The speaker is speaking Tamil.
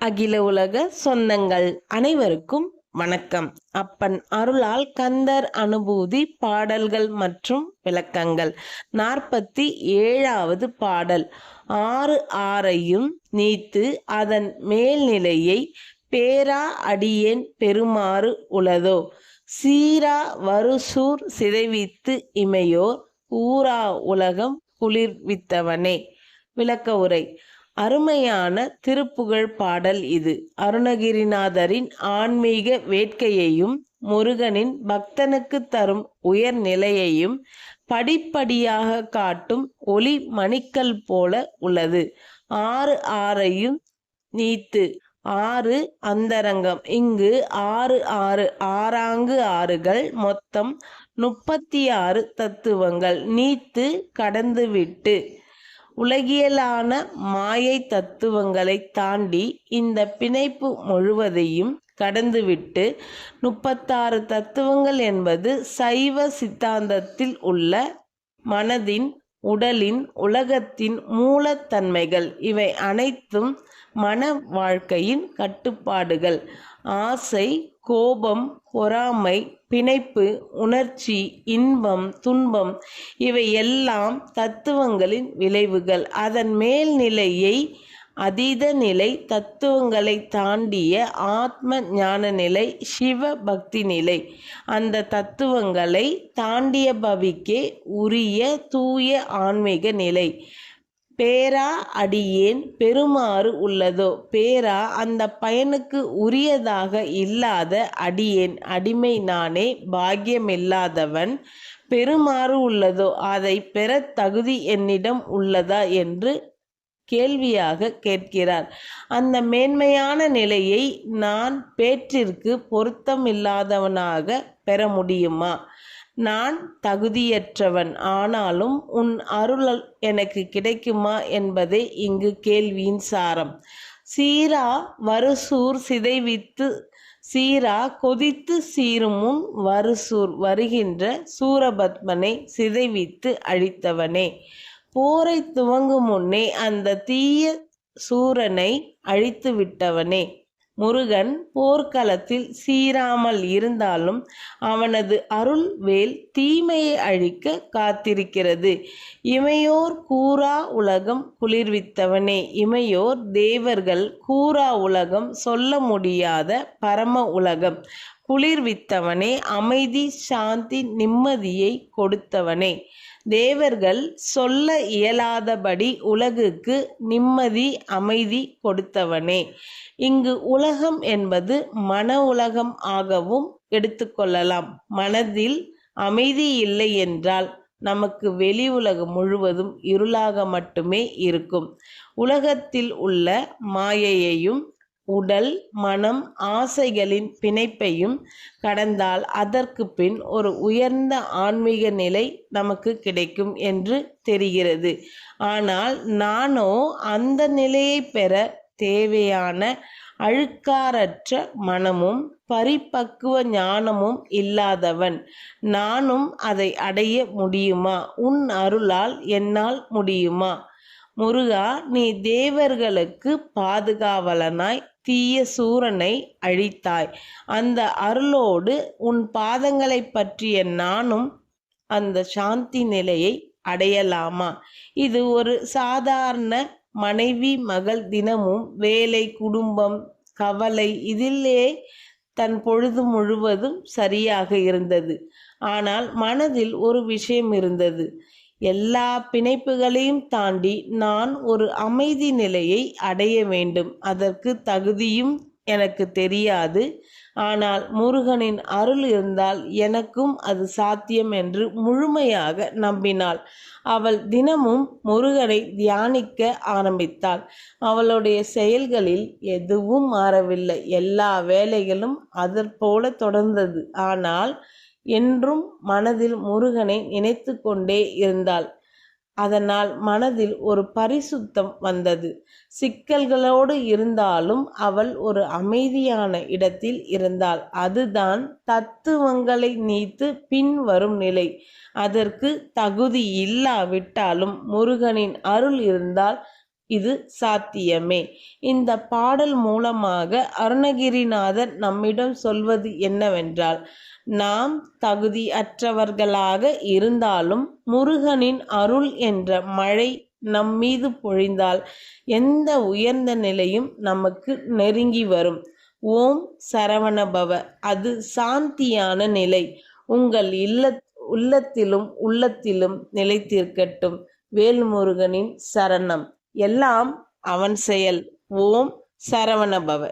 அகில உலக சொந்தங்கள் அனைவருக்கும் வணக்கம். அப்பன் அருளால் கந்தர் அனுபூதி பாடல்கள் மற்றும் விளக்கங்கள். நாற்பத்தி ஏழாவது பாடல். ஆறு ஆறையும் நீத்து அதன் மேல்நிலையை பேரா அடியேன் பெருமாறு உளதோ? சீரா வருசூர் சிதைவித்து இமையோர் ஊரா உலகம் குளிர்வித்தவனே? விளக்க உரை. அருமையான திருப்புகழ் பாடல் இது. அருணகிரிநாதரின் ஆன்மீக வேட்கையையும் முருகனின் பக்தனுக்கு தரும் உயர்நிலையையும் படிப்படியாக காட்டும் ஒளி மணிக்கல் போல உள்ளது. ஆறு ஆறையும் நீத்து. ஆறு அந்தரங்கம். இங்கு ஆறு ஆறு ஆறாங்கு ஆறுகள் மொத்தம் முப்பத்தி ஆறு தத்துவங்கள். நீத்து கடந்துவிட்டு. உலகியலான மாயை தத்துவங்களை தாண்டி இந்த பிணைப்பு முழுவதையும் கடந்துவிட்டு முப்பத்தாறு தத்துவங்கள் என்பது சைவ சித்தாந்தத்தில் உள்ள மனதின் உடலின் உலகத்தின் மூலத்தன்மைகள். இவை அனைத்தும் மன வாழ்க்கையின் கட்டுப்பாடுகள். ஆசை கோபம் பொறாமை பிணைப்பு உணர்ச்சி இன்பம் துன்பம் இவை எல்லாம் தத்துவங்களின் விளைவுகள். அதன் மேல்நிலையை அதீத நிலை தத்துவங்களை தாண்டிய ஆத்ம ஞான நிலை சிவ பக்தி நிலை. அந்த தத்துவங்களை தாண்டிய பவிக்கே உரிய தூய ஆன்மீக நிலை. பேரா அடியேன் பெருமாறு உள்ளதோ? பேரா அந்த பயனுக்கு உரியதாக இல்லாத அடியேன். அடிமை நானே பாக்கியமில்லாதவன் பெருமாறு உள்ளதோ? அதை பெற தகுதி என்னிடம் உள்ளதா? என்று கேள்வியாக கேட்கிறார். அந்த மேன்மையான நிலையை நான் பேற்றிற்கு பொருத்தமில்லாதவனாக பெற முடியுமா? நான் தகுதியற்றவன் ஆனாலும் உன் அருள் எனக்கு கிடைக்குமா என்பதே இங்கு கேள்வியின் சாரம். சீரா வருசூர் சிதைவித்து சீரா கொதித்து சீரும் முன் வருசூர் வருகின்ற சூரபத்மனை சிதைவித்து அழித்தவனே. போரை துவங்கும் முன்னே அந்த தீய சூரனை அழித்து விட்டவனே. முருகன் போர்க்களத்தில் சீராமல் இருந்தாலும் அவனது அருள் வேல் தீமையை அழிக்க காத்திருக்கிறது. இமையோர் கூறா உலகம் குளிர்வித்தவனே. இமையோர் தேவர்கள் கூறா உலகம் சொல்ல முடியாத பரம உலகம். குளிர்வித்தவனே அமைதி சாந்தி நிம்மதியை கொடுத்தவனே. தேவர்கள் சொல்ல இயலாதபடி உலகுக்கு நிம்மதி அமைதி கொடுத்தவனே. இங்கு உலகம் என்பது மன உலகம் ஆகவும் எடுத்துக்கொள்ளலாம் மனதில் அமைதி இல்லை என்றால் நமக்கு வெளி உலகம் முழுவதும் இருளாக மட்டுமே இருக்கும். உலகத்தில் உள்ள மாயையையும் உடல் மனம் ஆசைகளின் பிணைப்பையும் கடந்தால் அதற்கு பின் ஒரு உயர்ந்த ஆன்மீக நிலை நமக்கு கிடைக்கும் என்று தெரிகிறது. ஆனால் நானோ அந்த நிலையை பெற தேவையான அழுக்காரற்ற மனமும் பரிபக்குவ ஞானமும் இல்லாதவன். நானும் அதை அடைய முடியுமா? உன் அருளால் என்னால் முடியுமா? முருகா நீ தேவர்களுக்கு பாதுகாவலனாய் தீய சூரனை அழித்தாய். அந்த அருளோடு உன் பாதங்களை பற்றிய நானும் அந்த சாந்தி நிலையை அடையலாமா? இது ஒரு சாதாரண மனைவி மகள் தினமும் வேலை குடும்பம் கவலை இதிலே தன் பொழுது முழுவதும் சரியாக இருந்தது. ஆனால் மனதில் ஒரு விஷயம் இருந்தது. எல்லா பிணைப்புகளையும் தாண்டி நான் ஒரு அமைதி நிலையை அடைய வேண்டும். அதற்கு தகுதியும் எனக்கு தெரியாது. ஆனால் முருகனின் அருள் இருந்தால் எனக்கும் அது சாத்தியம் என்று முழுமையாக நம்பினாள். அவள் தினமும் முருகனை தியானிக்க ஆரம்பித்தாள். அவளுடைய செயல்களில் எதுவும் மாறவில்லை. எல்லா வேலைகளும் அதற்போல தொடர்ந்தது. ஆனால் என்றும் மனதில் முருகனை நினைத்து கொண்டே இருந்தாள். அதனால் மனதில் ஒரு பரிசுத்தம் வந்தது. சிக்கல்களோடு இருந்தாலும் அவள் ஒரு அமைதியான இடத்தில் இருந்தாள். அதுதான் தத்துவங்களை நீத்து பின்வரும் நிலை. அதற்கு தகுதி இல்லாவிட்டாலும் முருகனின் அருள் இருந்தால் இது சாத்தியமே. இந்த பாடல் மூலமாக அருணகிரிநாதர் நம்மிடம் சொல்வது என்னவென்றால் நாம் தகுதியற்றவர்களாக இருந்தாலும் முருகனின் அருள் என்ற மழை நம் மீது பொழிந்தால் எந்த உயர்ந்த நிலையும் நமக்கு நெருங்கி வரும். ஓம் சரவணபவ அது சாந்தியான நிலை. உங்கள் இல்ல உள்ளத்திலும் உள்ளத்திலும் நிலைத்திருக்கட்டும். வேல்முருகனின் சரணம். எல்லாம் அவன் செயல். ஓம் சரவணபவ.